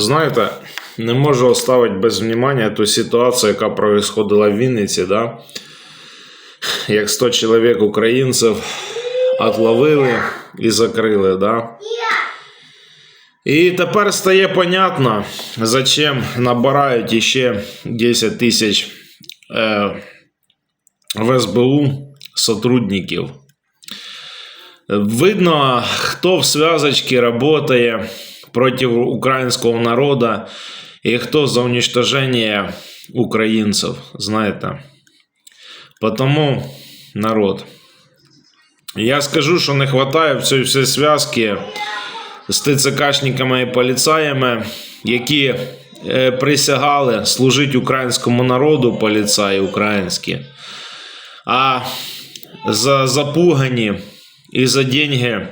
Знаєте, не можу оставити без внимання ту ситуацію, яка происходила в Вінниці, да? як 100 чоловік українців отловили і закрили. Да? І тепер стає понятно, зачем набирають іще 10 тисяч е, в СБУ сотрудників. Видно, хто в связочці працює проти українського народу і хто за уничтоження українців, знаєте. Потому народ. Я скажу, що не вистачає в цій всій зв'язки з ТЦКшниками і поліцаями, які е, присягали служити українському народу, поліцаї українські, а за запугані і за деньги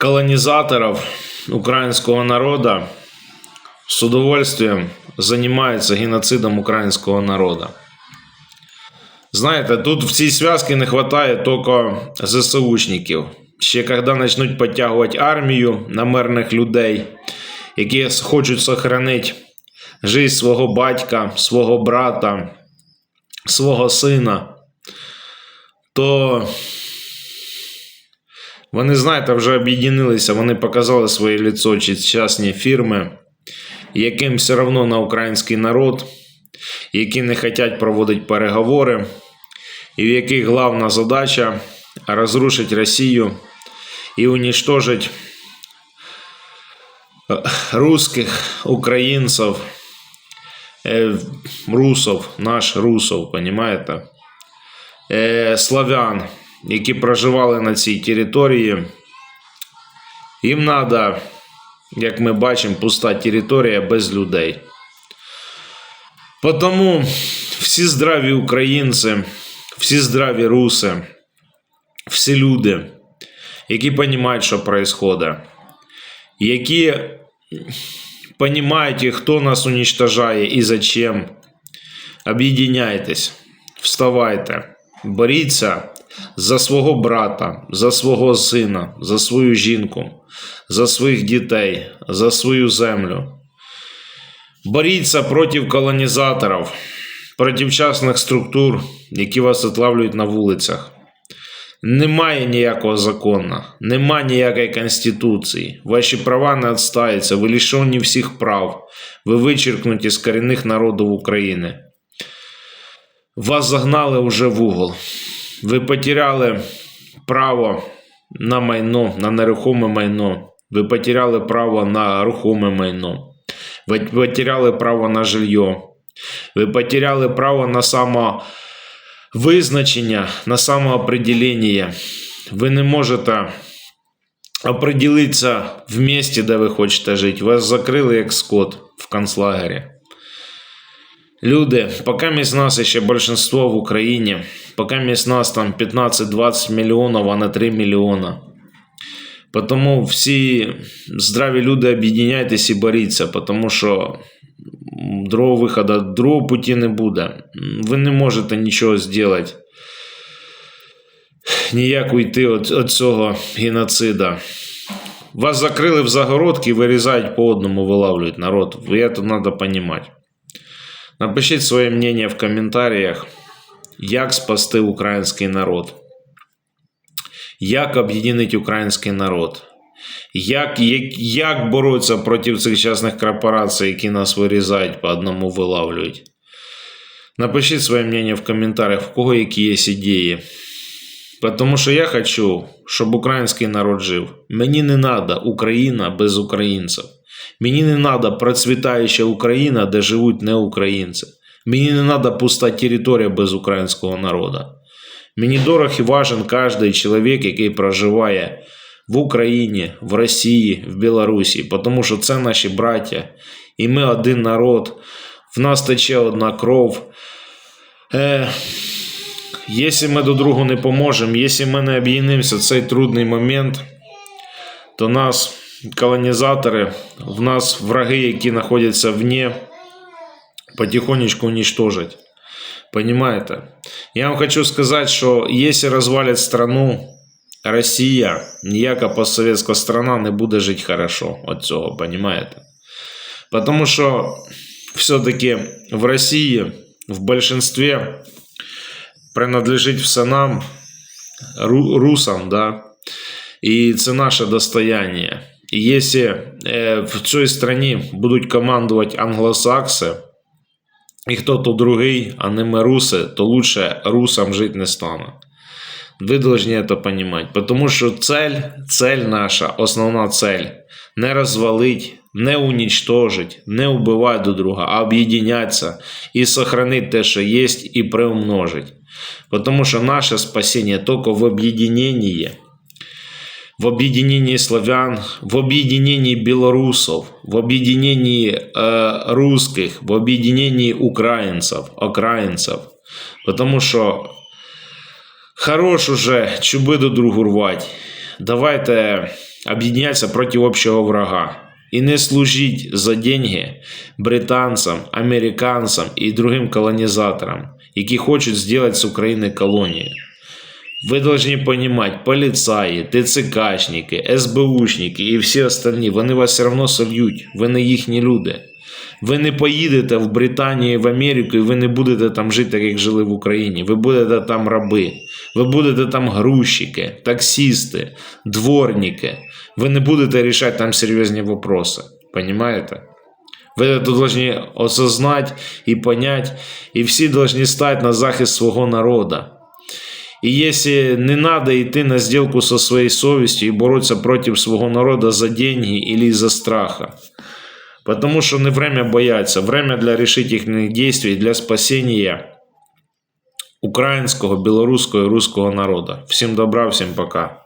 колонизаторов украинского народа с удовольствием занимаются геноцидом українського народу. Знаєте, тут в цій зв'язці не вистачає тільки ЗСУшників. Ще коли почнуть підтягувати армію на мирних людей, які хочуть сохранити життя свого батька, свого брата, свого сина, то вони, знаєте, вже об'єднилися, вони показали своє ліцо чи частні фірми, яким все одно на український народ, які не хочуть проводити переговори, і в яких головна задача розрушити Росію і уничтожить е, русских, українців, е, русов, наш русов, понимаєте? Е, славян, які проживали на цій території. Їм треба, як ми бачимо, пуста територія без людей. Тому всі здраві українці, всі здраві руси, всі люди, які розуміють, що відбувається, які розуміють, хто нас уничтожає і зачем, об'єдняйтесь, вставайте, боріться за свого брата, за свого сина, за свою жінку, за своїх дітей, за свою землю. Боріться проти колонізаторів, проти частних структур, які вас отлавлюють на вулицях. Немає ніякого закону, немає ніякої конституції. Ваші права не відстаються, ви лишені всіх прав, ви вичеркнуті з корінних народів України. Вас загнали вже в угол. Ви потеряли право на майно, на нерухоме майно. Ви потеряли право на рухоме майно. Ви потеряли право на жилье. Ви потеряли право на самовизначення, на самоопределення. Ви не можете определитися в місті, де ви хочете жити. Вас закрили як скот в концлагері. Люди, пока між нас ще большинство в Україні, пока між нас там 15-20 мільйонів, а не 3 мільйона. Тому всі здраві люди об'єдняйтесь і боріться, тому що другого виходу, другого путі не буде. Ви не можете нічого зробити. Ніяк уйти від, від цього геноцида. Вас закрили в загородки і вирізають по одному, вилавлюють народ. Це треба розуміти. Напишіть своє мнение в коментарях, як спасти український народ, як об'єднати український народ, як, як, як боротися проти цих частних корпорацій, які нас вирізають по одному вилавлюють. Напишіть своє мнение в коментарях, в кого які є ідеї. Тому що я хочу, щоб український народ жив. Мені не треба Україна без українців. Мені не треба процвітаюча Україна, де живуть не українці. Мені не треба пуста територія без українського народу. Мені дорог і важен кожен чоловік, який проживає в Україні, в Росії, в Білорусі, тому що це наші браття, і ми один народ, в нас тече одна кров. Е, Якщо ми до другу не поможемо, якщо ми не об'єднимося в цей трудний момент, то нас колонізатори, в нас враги, які знаходяться вне, потихонечку уничтожать. Понимаете? Я вам хочу сказати, що якщо розвалять страну, Росія, ніяка постсовєтська страна не буде жити хорошо від цього, понимаєте? Потому что все-таки в России в большинстве принадлежит все нам, ру- русам, да, и это наше достояние. И если э, в цій стране будуть командувати англосакси, і хто-то другий, а не ми руси, то лучше русам жити не стане. Вы должны это понимать. Потому что цель, цель наша, основна цель не розвалить, не уничтожить, не убивати до друга, а об'єднятися і сохранити те, що є, і приумножить. Потому что наше спасение только в объединении, в объединении славян, в объединении белорусов, в объединении э, русских, в объединении украинцев, окраинцев. Потому что хорош уже чуби до другу рвать. Давайте об'єднятися проти общого врага. І не служіть за деньги британцям, американцям і другим колонізаторам, які хочуть зробити з України колонію. Ви должны понимать, поліцаї, ТЦКшники, СБУшники і всі остальні, вони вас все одно сольють, ви не їхні люди. Ви не поїдете в Британію, в Америку, і ви не будете там жити, так як жили в Україні. Ви будете там раби, ви будете там грузчики, таксисти, дворники. Ви не будете рішати там серйозні вопроси. Понимаете? Ви это должны осознать и понять, и всі должны стать на захист свого народа. И если не надо идти на сделку со своей совестью и бороться против своего народа за деньги или из-за страха. Потому что не время бояться, время для решительных действий, для спасения украинского, белорусского и русского народа. Всем добра, всем пока.